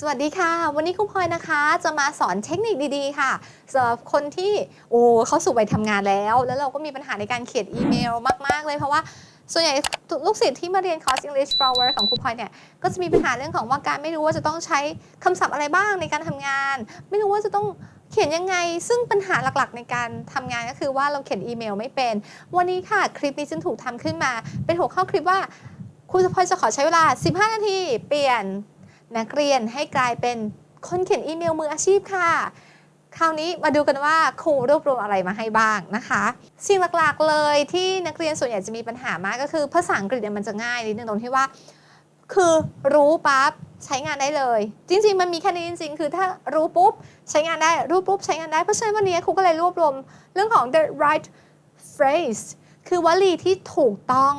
สวัสดีค่ะ วันนี้ครูพลอยนะคะ จะมาสอนเทคนิคดีๆ ค่ะสำหรับคนที่โอ้เขาสู่วัยทำงานแล้ว แล้วเราก็มีปัญหาในการเขียนอีเมลมาก ๆ เลยเพราะว่าส่วนใหญ่ลูกศิษย์ที่มาเรียนคอร์ส English for Work ของครูพลอยเนี่ย ก็จะมีปัญหาเรื่องของว่าการไม่รู้ว่าจะต้องใช้คำศัพท์อะไรบ้างในการทำงาน ไม่รู้ว่าจะต้องเขียนยังไง ซึ่งปัญหาหลักๆ ในการทำงานก็คือว่าเราเขียนอีเมลไม่เป็น วันนี้ค่ะคลิปนี้จึงถูกทำขึ้นมา เป็นหัวข้อคลิปว่าครูพลอยจะขอใช้เวลา 15 นาที เปลี่ยน นักเรียนให้กลายเป็นคนเขียนอีเมลมืออาชีพค่ะ คราวนี้มาดูกันว่าครูรวบรวมอะไรมาให้บ้างนะคะ สิ่งหลักๆเลยที่นักเรียนส่วนใหญ่จะมีปัญหามากก็คือภาษาอังกฤษเนี่ยมันจะง่ายนิดนึงตรงที่ว่า คือรู้ปั๊บใช้งานได้เลย จริง ๆ มันมีแค่นี้จริง ๆ คือถ้ารู้ปุ๊บใช้งานได้รู้ปุ๊บใช้งานได้เพราะฉะนั้นวันนี้ครูก็เลยรวบรวมเรื่องของ the right phrase คือวลีที่ถูกต้อง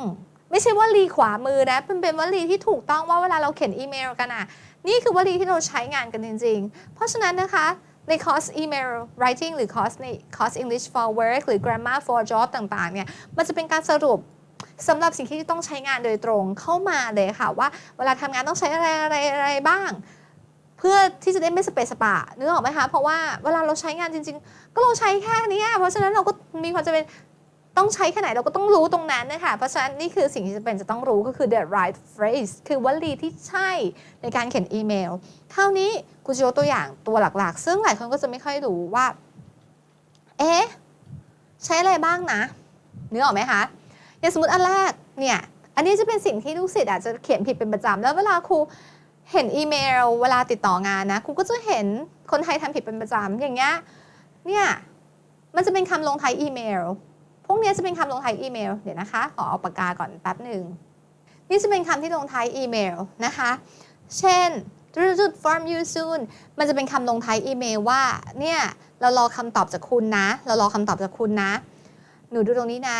ไม่ใช่วลีขวามือนะมันเป็นวลีที่ถูกต้องว่าเวลาเราเขียนอีเมลกันอะ นี่คือวลีที่เราใช้งานกันจริง ๆ เพราะฉะนั้นนะคะในคอร์ส email writing หรือคอร์สในคอร์ส English for work หรือ grammar for job ต่างๆ เนี่ย มันจะเป็นการสรุปสำหรับสิ่งที่ต้องใช้งานโดยตรงเข้ามาเลยค่ะ ว่าเวลาทำงานต้องใช้อะไรอะไรอะไรบ้าง เพื่อที่จะได้ไม่สเปซสปะนึกออกไหมคะ เพราะว่าเวลาเราใช้งานจริง ๆ ก็เราใช้แค่นี้เพราะฉะนั้นเราก็มีความจำเป็น ต้องใช้แค่ไหนเราก็ต้องรู้ตรงนั้นนะคะ เพราะฉะนั้นนี่คือสิ่งที่จะเป็นจะต้องรู้ก็คือ the right phrase คือวลีที่ใช่ในการเขียนอีเมลคราวนี้กูจะยกตัวอย่างตัวหลักๆ ซึ่งหลายคนก็จะไม่ค่อยรู้ว่า เอ๊ะ ใช้อะไรบ้างนะเนึกออกไหมคะอย่างสมมติอันแรกเนี่ย อันนี้จะเป็นสิ่งที่ลูกศิษย์อาจจะเขียนผิดเป็นประจำแล้วเวลาครูเห็นอีเมล เวลาติดต่องานนะครูก็จะเห็นคนไทยทำผิดเป็นประจำอย่างเงี้ยเนี่ยมันจะเป็นคำลงท้ายอีเมล พวกนี้จะเป็นคำลงท้ายอีเมล เดี๋ยวนะคะ ขอเอาปากกาก่อนแป๊บหนึ่ง นี่จะเป็นคำที่ลงท้ายอีเมลนะคะ เช่น from you soon มันจะเป็นคำลงท้ายอีเมลว่า เนี่ย เรารอคำตอบจากคุณนะ เรารอคำตอบจากคุณนะ หนูดูตรงนี้นะ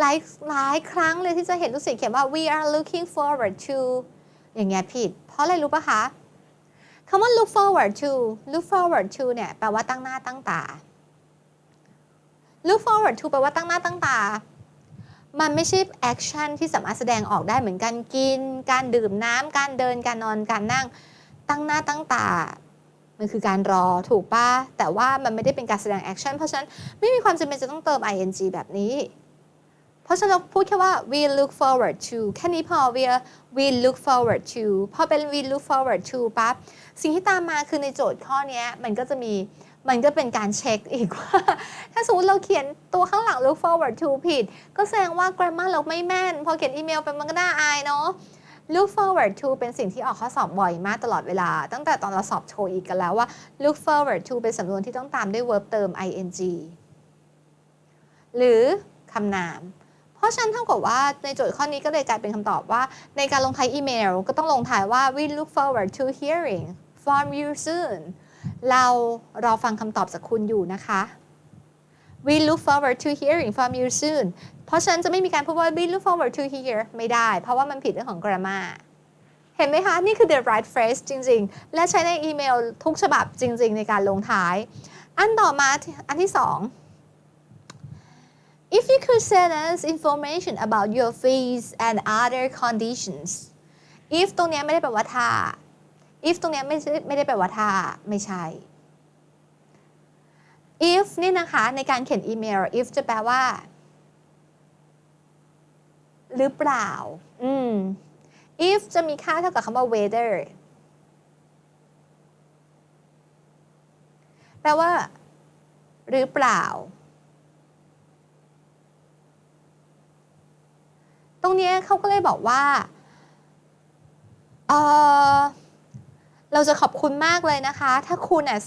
หลายหลายครั้งเลยที่จะเห็นลูกศิษย์เขียนว่า we are looking forward to อย่างเงี้ยผิด เพราะอะไรรู้ปะคะคำว่า look forward to look forward to เนี่ย แปลว่าตั้งหน้าตั้งตา look forward to แปลว่าตั้งหน้าตั้งตา มันไม่ใช่แอคชั่นที่สามารถแสดงออกได้เหมือนการกิน การดื่มน้ำการเดินการนอนการนั่ง ตั้งหน้าตั้งตา มันคือการรอถูกปะแต่ว่ามันไม่ได้เป็นการแสดงแอคชั่นเพราะฉะนั้นไม่มีความจำเป็นจะต้องเติม ing แบบนี้ เพราะฉะนั้นเราพูดแค่ว่า we look forward to แค่นี้พอ we we look forward to พอเป็น we look forward to ปั๊บสิ่งที่ตามมาคือในโจทย์ข้อนี้มันก็จะมี มันก็เป็นการเช็คอีกว่า ถ้าสมมติเราเขียนตัวข้างหลัง look forward to ผิด ก็แสดงว่า grammar เราไม่แม่น พอเขียนอีเมลไปมันก็น่าอายเนาะ look forward to เป็นสิ่งที่ออกข้อสอบบ่อยมากตลอดเวลา ตั้งแต่ตอนเราสอบโชว์อีกกันแล้วว่า look forward to เป็นสำนวนที่ต้องตามด้วย verb เติม ing หรือคำนาม เพราะฉะนั้นเท่ากับว่าในโจทย์ข้อนี้ก็เลยกลายเป็นคำตอบว่า ในการลงท้ายอีเมล ก็ต้องลงท้ายว่า we look forward to hearing from you soon เรารอฟังคำตอบจากคุณอยู่นะคะ we look forward to hearing from you soon เพราะฉะนั้นจะไม่มีการพูดว่า we look forward to hear ไม่ได้ เพราะว่ามันผิดเรื่องของ grammar เห็นไหมคะ นี่คือ the right phrase จริง ๆ และใช้ในอีเมลทุกฉบับจริง ๆ ในการลงท้าย อันต่อมาอันที่สอง If you could send us information about your fees and other conditions if ตรงเนี้ยไม่ได้แปลว่าถ้า if ตรงนี้ไม่ใช่ไม่ได้แปลว่าถ้าไม่ใช่ if นี่นะคะในการเขียนอีเมล if จะแปลว่า หรือเปล่า อืม if จะมีค่าเท่ากับคำว่า whether แปลว่า หรือเปล่า ตรงนี้เขาก็เลยบอกว่า เออ เราจะขอบคุณมากเลยนะคะ ถ้าคุณอะ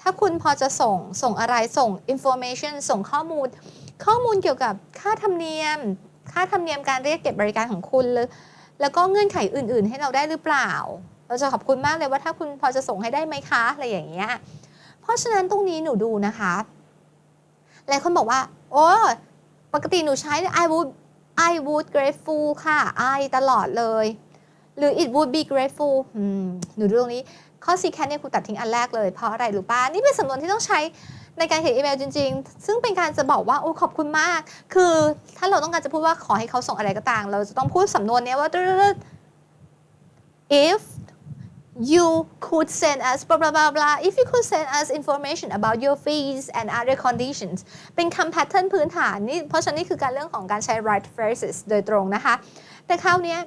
ถ้าคุณพอจะส่งส่งอะไรส่ง information ส่งข้อมูล ข้อมูลเกี่ยวกับค่าธรรมเนียม ค่าธรรมเนียมการเรียกเก็บบริการของคุณเลยแล้วก็เงื่อนไขอื่น ๆ ให้เราได้หรือเปล่า เราจะขอบคุณมากเลยว่าถ้าคุณพอจะส่งให้ได้ไหมคะอะไรอย่างเงี้ยเพราะฉะนั้นตรงนี้หนูดูนะคะหลายคนบอกว่า โอ้ปกติหนูใช้ I would I would grateful ค่ะ I ตลอดเลย หรือ it would be grateful หนูดูตรงนี้ข้อ C cat เนี่ยครูตัดทิ้งอันแรกเลย เพราะอะไรรู้ป่ะนี่เป็นสำนวนที่ต้องใช้ในการเขียนอีเมลจริง ๆ ซึ่งเป็นการจะบอกว่าโอ้ขอบคุณมาก คือถ้าเราต้องการจะพูดว่าขอให้เขาส่งอะไรก็ตาม เราจะต้องพูดสำนวนนี้ว่า if you could send us blah blah blah blah if you could send us information about your fees and other conditions เป็นคำแพทเทิร์นพื้นฐานนี่เพราะฉะนั้นนี่คือการเรื่องของการใช้ right phrases โดยตรงนะคะ แต่คราวเนี้ย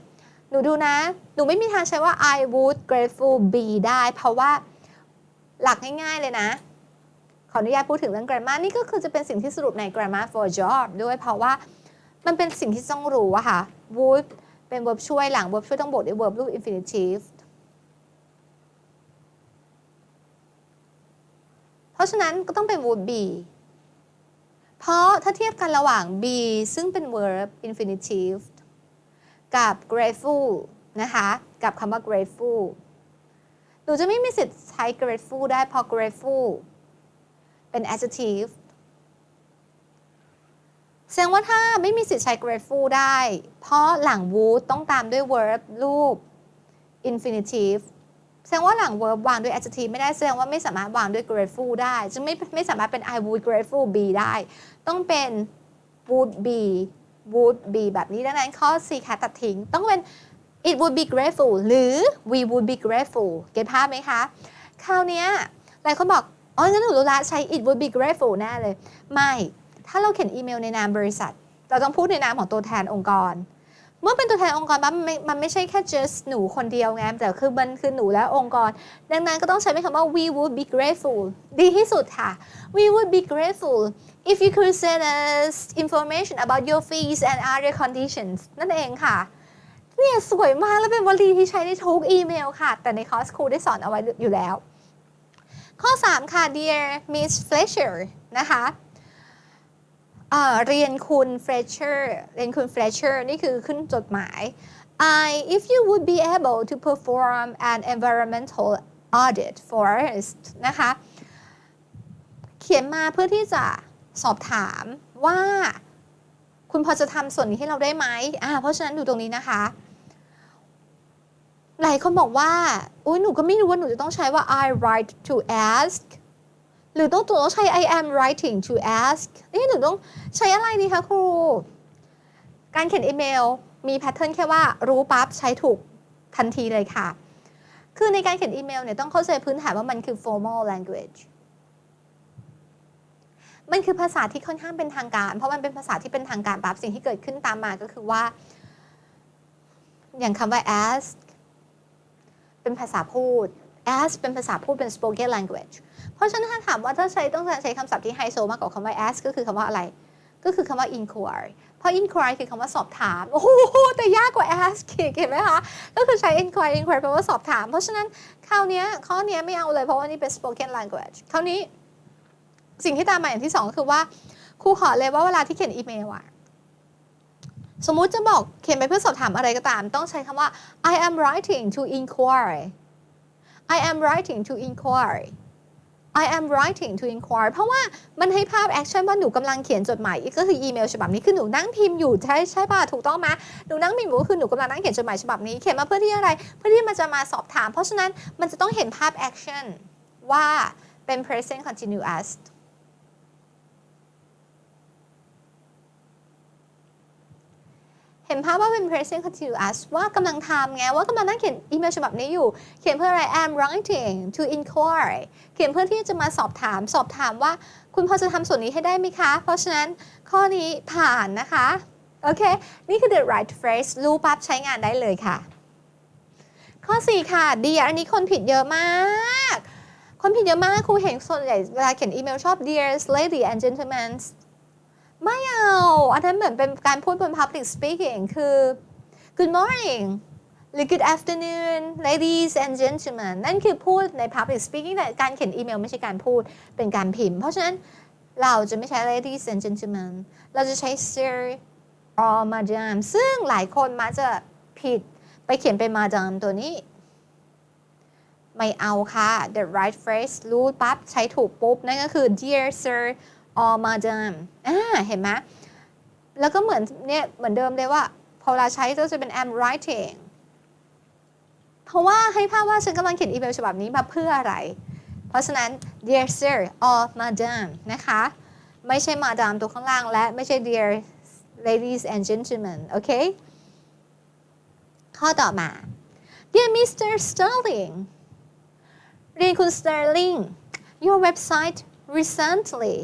หนูดูนะ หนูไม่มีทางใช้ว่า I would grateful be ได้ เพราะว่าหลักง่าย ๆ เลยนะ ขออนุญาตพูดถึงเรื่อง grammar นี่ก็คือจะเป็นสิ่งที่สรุปใน grammar for job ด้วยเพราะว่ามันเป็นสิ่งที่ต้องรู้อะค่ะ would เป็น verb ช่วยหลัง verb ช่วยต้องบวกด้วย verb รูป infinitive เพราะฉะนั้นก็ต้องเป็น would be เพราะถ้าเทียบกันระหว่าง be ซึ่งเป็น verb infinitive กับ grateful นะคะกับคำว่า grateful หนูจะไม่มีสิทธิ์ใช้ grateful ได้เพราะ grateful เป็น adjective แสดงว่าถ้าไม่มีสิทธิ์ใช้ grateful ได้ เพราะหลัง would ต้องตามด้วย verb รูป infinitive แสดงว่าหลัง verb วางด้วย adjective ไม่ได้แสดงว่าไม่สามารถวางด้วย grateful ได้จะไม่ไม่สามารถเป็น I would grateful be ได้ ต้องเป็น would be would be แบบนี้ดังนั้นข้อ 4 ค่ะตัดทิ้ง ต้องเป็น it would be grateful หรือ we would be grateful เก็ตภาพไหมคะ คราวนี้หลายคนบอก อ๋อ งั้นหนูรู้ละใช้ it would be grateful แน่เลย ไม่ ถ้าเราเขียนอีเมลในนามบริษัท เราต้องพูดในนามของตัวแทนองค์กร มื่อเป็นตัวแทนองค์กรปั๊บมันไม่มันไม่ใช่แค่ just หนูคนเดียวไงแต่คือมันคือหนูและองค์กร ดังนั้นก็ต้องใช้คำว่า we would be grateful ดีที่สุดค่ะ we would be grateful if you could send us information about your fees and other conditions นั่นเองค่ะเนี่ยสวยมากและเป็นวลีที่ใช้ในทุกอีเมลค่ะ แต่ในคอร์สครูได้สอนเอาไว้อยู่แล้ว ข้อ 3 ค่ะ dear Miss Fletcher นะคะ เรียนคุณ Fletcher เรียนคุณ Fletcher นี่คือขึ้นจดหมาย I if you would be able to perform an environmental audit for us นะคะ เขียนมาเพื่อที่จะสอบถามว่า คุณพอจะทำส่วนนี้ให้เราได้ไหมอ่าเพราะฉะนั้นดูตรงนี้นะคะ หลายคนบอกว่า อุ้ยหนูก็ไม่รู้ว่าหนูจะต้องใช้ว่า I write to ask หรือต้องตัวต้องใช้ I am writing to ask เอ๊ะหนูต้องใช้อะไรดีคะครู การเขียนอีเมลมีแพทเทิร์นแค่ว่ารู้ปั๊บใช้ถูกทันทีเลยค่ะ คือในการเขียนอีเมลเนี่ยต้องเข้าใจพื้นฐานว่ามันคือ formal language มันคือภาษาที่ค่อนข้างเป็นทางการ เพราะมันเป็นภาษาที่เป็นทางการปั๊บสิ่งที่เกิดขึ้นตามมาก็คือว่า อย่างคำว่า ask เป็นภาษาพูด ask เป็นภาษาพูดเป็น spoken language เพราะฉะนั้นถ้าถามว่าถ้าใช้ต้องการใช้คำศัพท์ที่ไฮโซมากกว่าคำว่า ask ก็คือคำว่าอะไร ก็คือคำว่า inquiry เพราะ inquiry คือคำว่าสอบถาม โอ้โห แต่ยากกว่า ask อีกเห็นไหมคะ ก็คือใช้ inquiry inquiry แปลว่าสอบถาม เพราะฉะนั้นคราวนี้ข้อนี้ไม่เอาเลยเพราะว่านี่เป็น spoken language คราวนี้ สิ่งที่ตามมาอย่างที่สองก็คือว่าครูขอเลยว่าเวลาที่เขียนอีเมลอะสมมุติจะบอกเขียนไปเพื่อสอบถามอะไรก็ตาม ต้องใช้คำว่า I am writing to inquire I am writing to inquire I am writing to inquire เพราะว่ามันให้ภาพแอคชั่นว่าหนูกำลังเขียนจดหมายก็คืออีเมลฉบับนี้คือหนูนั่งพิมพ์อยู่ใช่ใช่ป่ะถูกต้องไหมหนูนั่งพิมพ์อยู่ก็คือหนูกำลังนั่งเขียนจดหมายฉบับนี้เขียนมาเพื่อที่อะไร เพื่อที่มันจะมาสอบถาม เพราะฉะนั้นมันจะต้องเห็นภาพแอคชั่นว่าเป็น present continuous เห็นภาพว่าเป็น present continuous ว่ากำลังทำไง ว่ากำลังนั่งเขียนอีเมลฉบับนี้อยู่ เขียนเพื่ออะไร I'm writing to inquire เขียนเพื่อที่จะมาสอบถาม สอบถามว่าคุณพอจะทำส่วนนี้ให้ได้ไหมคะ เพราะฉะนั้นข้อนี้ผ่านนะคะ โอเค นี่คือ the right phrase รู้ปั๊บใช้งานได้เลยค่ะ ข้อ 4 ค่ะ dear อันนี้คนผิดเยอะมากคนผิดเยอะมากครูเห็นส่วนใหญ่เวลาเขียนอีเมลชอบ dear lady and gentlemen ไม่เอา อันนั้นเหมือนเป็นการพูดบน public speaking คือ good morning หรือ good afternoon ladies and gentlemen นั่นคือพูดใน public speaking แต่การเขียนอีเมลไม่ใช่การพูดเป็นการพิมพ์ เพราะฉะนั้นเราจะไม่ใช้ ladies and gentlemen เราจะใช้ sir or madam ซึ่งหลายคนมาจะผิดไปเขียนเป็น madam ตัวนี้ ไม่เอาค่ะ the right phrase รู้ปั๊บ ใช้ถูกปุ๊บ นั่นก็คือ dear sir or madam อ่าเห็นไหมแล้วก็เหมือนเนี่ยเหมือนเดิมเลยว่าพอเวลาใช้ก็จะเป็น am writing เพราะว่าให้ภาพว่าฉันกำลังเขียนอีเมลฉบับนี้มาเพื่ออะไร เพราะฉะนั้น dear sir or madam นะคะ ไม่ใช่ madam ตัวข้างล่างและไม่ใช่ dear ladies and gentlemen โอเค ข้อต่อมา dear Mr. Sterling เรียนคุณ Sterling your website recently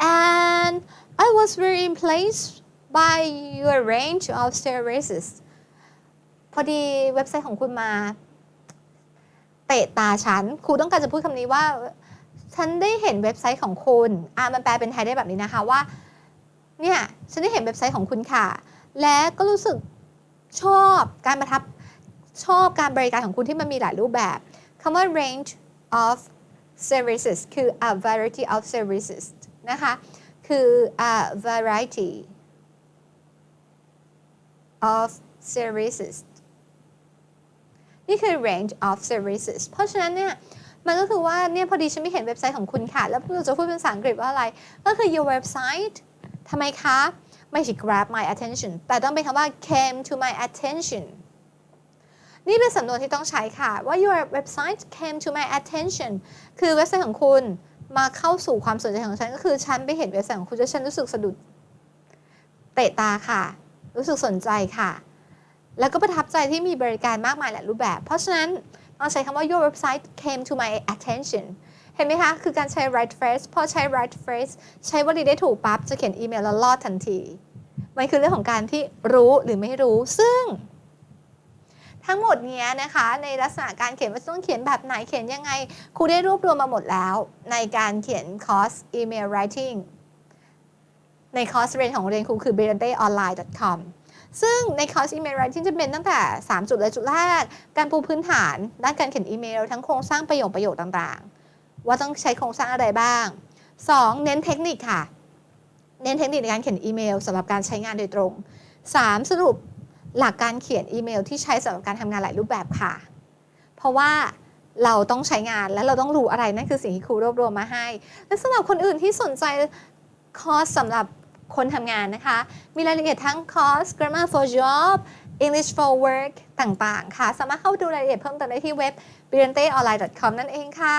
and I was very impressed by your range of services พอดีเว็บไซต์ของคุณมาเตะตาฉัน ครูต้องการจะพูดคำนี้ว่า ฉันได้เห็นเว็บไซต์ของคุณ อ่ามันแปลเป็นไทยได้แบบนี้นะคะว่า เนี่ย ฉันได้เห็นเว็บไซต์ของคุณค่ะ และก็รู้สึกชอบการประทับชอบการบริการของคุณที่มันมีหลายรูปแบบคำว่า range of services คือ a variety of services นะคะ คือ a variety of services นี่คือ range of services เพราะฉะนั้นเนี่ยมันก็คือว่าเนี่ยพอดีฉันไม่เห็นเว็บไซต์ของคุณค่ะ แล้วเราจะพูดเป็นภาษาอังกฤษว่าอะไร ก็คือ your website ทำไมคะ ไม่ใช่ grab my attention แต่ต้องเป็นคำว่า came to my attention นี่เป็นสำนวนที่ต้องใช้ค่ะ ว่า your website came to my attention คือเว็บไซต์ของคุณ มาเข้าสู่ความสนใจของฉันก็คือฉันไปเห็นเว็บไซต์ของคุณแล้วฉันรู้สึกสะดุดเตะตาค่ะ รู้สึกสนใจค่ะ แล้วก็ประทับใจที่มีบริการมากมายหลายรูปแบบ เพราะฉะนั้นเราใช้คำว่า your website came to my attention เห็นไหมคะ คือการใช้ right phrase พอใช้ right phrase ใช้วลีได้ถูกปั๊บ จะเขียนอีเมลแล้วรอดทันที มันคือเรื่องของการที่รู้หรือไม่รู้ ซึ่ง ทั้งหมดเนี้ยนะคะ ในลักษณะการเขียนว่าต้องเขียนแบบไหนเขียนยังไงครูได้รวบรวมมาหมดแล้ว ในการเขียนคอร์ส email writing ในคอร์สเรียนของเรียนครูคือ b r i l l i a n t e o n l i n e c o m ซึ่งในคอร์สอีเมล writing จะเป็นตั้งแต่ 3 จุดเลยจุดแรก การปูพื้นฐานด้านการเขียนอีเมล ทั้งโครงสร้างประโยคประโยคต่างๆ ว่าต้องใช้โครงสร้างอะไรบ้าง 2. เน้นเทคนิคค่ะ เน้นเทคนิคในการเขียนอีเมลสำหรับการใช้งานโดยตรง 3. สรุป หลักการเขียนอีเมลที่ใช้สำหรับการทำงานหลายรูปแบบค่ะ เพราะว่าเราต้องใช้งานและเราต้องรู้อะไรนั่นคือสิ่งที่ครูรวบรวมมาให้ และสำหรับคนอื่นที่สนใจคอร์สสำหรับคนทำงานนะคะ มีรายละเอียดทั้งคอร์ส grammar for job English for work ต่างๆ ค่ะ สามารถเข้าดูรายละเอียดเพิ่มเติมได้ที่เว็บ b r i l l i a n t e o n l i n e c o m นั่นเองค่ะ